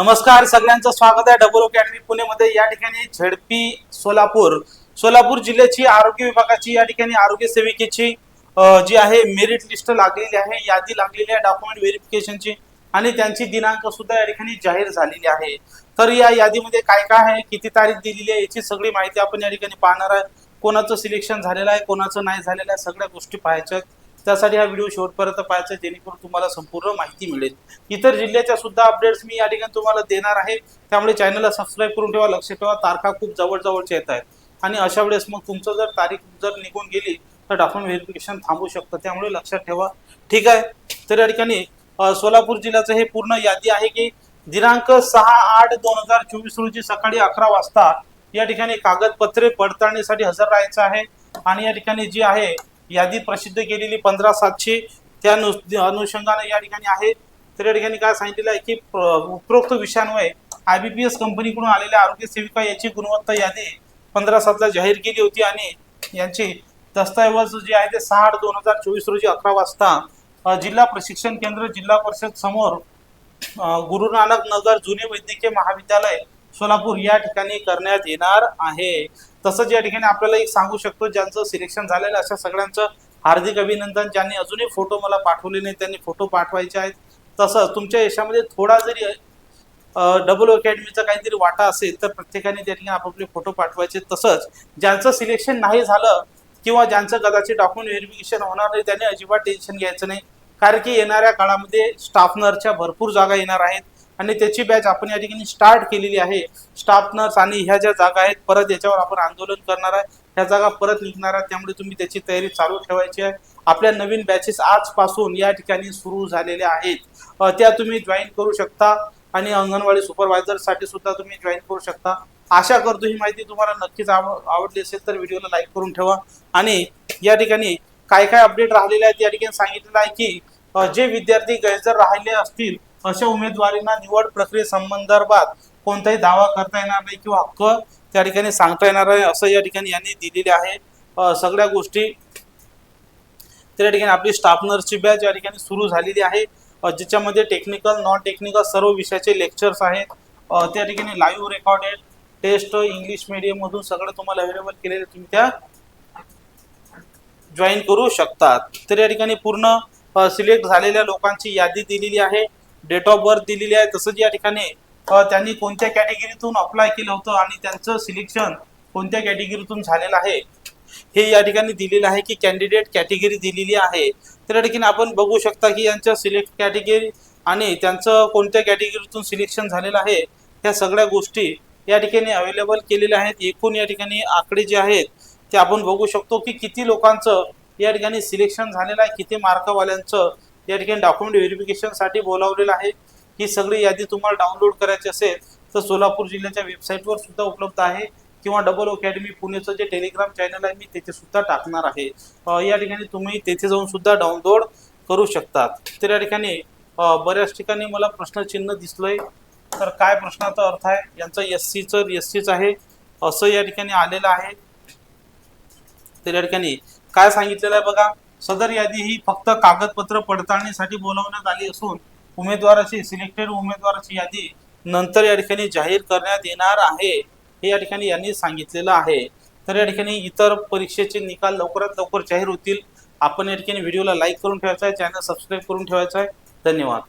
नमस्कार सगळ्यांचं स्वागत आहे डबल अकॅडमी पुणेमध्ये. या ठिकाणी झेडपी सोलापूर सोलापूर जिल्ह्याची आरोग्य विभागाची या ठिकाणी आरोग्य सेविकेची जी आहे मेरिट लिस्ट लागलेली आहे यादी लागलेली आहे डॉक्युमेंट व्हेरिफिकेशनची आणि त्यांची दिनांक सुद्धा या ठिकाणी जाहीर झालेली आहे. तर या यादीमध्ये काय काय आहे किती तारीख दिलेली आहे याची सगळी माहिती आपण या ठिकाणी पाहणार आहे. कोणाचं सिलेक्शन झालेलं आहे कोणाचं नाही झालेलं आहे सगळ्या गोष्टी पाहायच्या आहेत. त्यासाठी हा व्हिडिओ शेवटपर्यंत पाहायचा जेणेकरून तुम्हाला संपूर्ण माहिती मिळेल. इतर जिल्ह्याच्या सुद्धा अपडेट्स मी या ठिकाणी तुम्हाला देणार आहे. त्यामुळे चॅनलला सबस्क्राईब करून ठेवा लक्ष ठेवा. तारखा खूप जवळजवळच्या येत आहेत. आणि अशा वेळेस मग तुमचं जर तारीख जर निघून गेली तर डॉक्युमेंट व्हेरिफिकेशन थांबू शकतं. त्यामुळे लक्षात ठेवा. ठीक आहे? तर या ठिकाणी सोलापूर जिल्ह्याचं हे पूर्ण यादी आहे की दिनांक सहा आठ दोन हजार चोवीस रोजी सकाळी अकरा वाजता या ठिकाणी कागदपत्रे पडताळणीसाठी हजर राहायचं आहे. आणि या ठिकाणी जी आहे यादी प्रसिद्ध केलेली पंधरा सातशे त्या नु- अनुषंगाने या ठिकाणी आहे. तर या ठिकाणी काय सांगितलेलं आहे की प्र- उपरोक्त विषयांमुळे एस कंपनीकडून आलेल्या आरोग्य सेविका याची गुणवत्ता यादी पंधरा सातला जाहीर केली होती आणि यांचे दस्तऐवज जे आहे ते सहा आठ दोन हजार चोवीस रोजी अकरा वाजता जिल्हा प्रशिक्षण केंद्र जिल्हा परिषद समोर गुरुनानक गुरु नानक नगर जुने वैद्यकीय महाविद्यालय सोलापूर या ठिकाणी करण्यात येणार आहे. तसंच या ठिकाणी आपल्याला एक सांगू शकतो ज्यांचं सिलेक्शन झालेलं अशा सगळ्यांचं हार्दिक अभिनंदन. ज्यांनी अजूनही फोटो मला पाठवले नाही त्यांनी फोटो पाठवायचे आहेत. तसंच तुमच्या यशामध्ये थोडा जरी डबल अकॅडमीचा काहीतरी वाटा असेल तर प्रत्येकाने त्या ठिकाणी आपापले फोटो पाठवायचे. तसंच ज्यांचं सिलेक्शन नाही झालं किंवा ज्यांचं कदाचित डॉक्युमेंट व्हेरिफिकेशन होणार नाही त्यांनी अजिबात टेन्शन घ्यायचं नाही. कारण की येणाऱ्या काळामध्ये स्टाफ नर्सच्या भरपूर जागा येणार आहेत आणि त्याची बॅच आपण या ठिकाणी स्टार्ट केलेली आहे. स्टाफ नर्स आणि ह्या ज्या जागा आहेत परत याच्यावर आपण आंदोलन करणार आहे. ह्या जागा परत निघणार आहेत त्यामुळे तुम्ही त्याची तयारी चालू ठेवायची आहे. आपल्या नवीन बॅचेस आजपासून या ठिकाणी सुरू झालेल्या आहेत. त्या तुम्ही जॉईन करू शकता आणि अंगणवाडी सुपरवायझरसाठी सुद्धा तुम्ही जॉईन करू शकता. आशा करतो ही माहिती तुम्हाला नक्कीच आव आवडली असेल तर व्हिडिओला लाईक करून ठेवा. आणि या ठिकाणी काय काय अपडेट राहिलेले आहेत या ठिकाणी सांगितलेलं आहे की जे विद्यार्थी गैरहजर राहिले असतील अशा उमेदवारांना निवड प्रक्रियेसंदर्भात कोणताही दावा करता येणार नाही किंवा हक्क त्या ठिकाणी सांगता येणार आहे असं या ठिकाणी यांनी दिलेले आहे. सगळ्या गोष्टी त्या ठिकाणी आपली स्टाफ नर्सची बॅच या ठिकाणी सुरू झालेली आहे. ज्याच्यामध्ये टेक्निकल नॉन टेक्निकल सर्व विषयाचे लेक्चर्स आहेत. त्या ठिकाणी लाईव्ह रेकॉर्डेड टेस्ट इंग्लिश मीडियममधून सगळं तुम्हाला अवेलेबल केलेलं तुम्ही त्या जॉईन करू शकतात. तर या ठिकाणी पूर्ण सिलेक्ट झालेल्या लोकांची यादी दिलेली आहे. डेट ऑफ बर्थ दिलेली आहे. तसंच या ठिकाणी त्यांनी कोणत्या कॅटेगरीतून अप्लाय केलं होतं आणि त्यांचं सिलेक्शन कोणत्या कॅटेगरीतून झालेलं आहे? हे या ठिकाणी दिलेलं आहे की कॅन्डिडेट कॅटेगरी दिलेली आहे. तर या ठिकाणी आपण बघू शकता की यांचं सिलेक्ट कॅटेगरी आणि त्यांचं कोणत्या कॅटेगरीतून सिलेक्शन झालेलं आहे ह्या सगळ्या गोष्टी या ठिकाणी अवेलेबल केलेल्या आहेत. एकूण या ठिकाणी आकडे जे आहेत ते आपण बघू शकतो की किती लोकांचं या ठिकाणी सिलेक्शन झालेलं आहे. किती मार्कवाल्यांचं या ठिकाणी डॉक्युमेंट व्हेरिफिकेशनसाठी बोलावलेलं आहे. ही सगळी यादी तुम्हाला डाउनलोड करायची असेल तर सोलापूर जिल्ह्याच्या वेबसाईटवर सुद्धा उपलब्ध आहे. किंवा डबल अकॅडमी पुणेचं जे टेलिग्राम चॅनल आहे मी तेथे सुद्धा टाकणार आहे. या ठिकाणी तुम्ही तेथे जाऊन सुद्धा डाउनलोड करू शकतात. तर या ठिकाणी बऱ्याच ठिकाणी मला प्रश्नचिन्ह दिसलंय. तर काय प्रश्नाचा अर्थ आहे? यांचं एस सीचं एस सीच आहे. असं या ठिकाणी आलेलं आहे. तर या ठिकाणी काय सांगितलेलं आहे बघा सदर यादी ही फक्त कागदपत्र पडताळणीसाठी बोलावण्यात आली असून उमेदवाराची सिलेक्टेड उमेदवाराची यादी नंतर या ठिकाणी जाहीर करण्यात येणार आहे हे या ठिकाणी यांनी सांगितलेलं आहे. तर या ठिकाणी इतर परीक्षेचे निकाल लवकरात लवकर जाहीर होतील. आपण या ठिकाणी व्हिडिओला लाईक करून ठेवायचा आहे चॅनल सबस्क्राईब करून ठेवायचा आहे. धन्यवाद.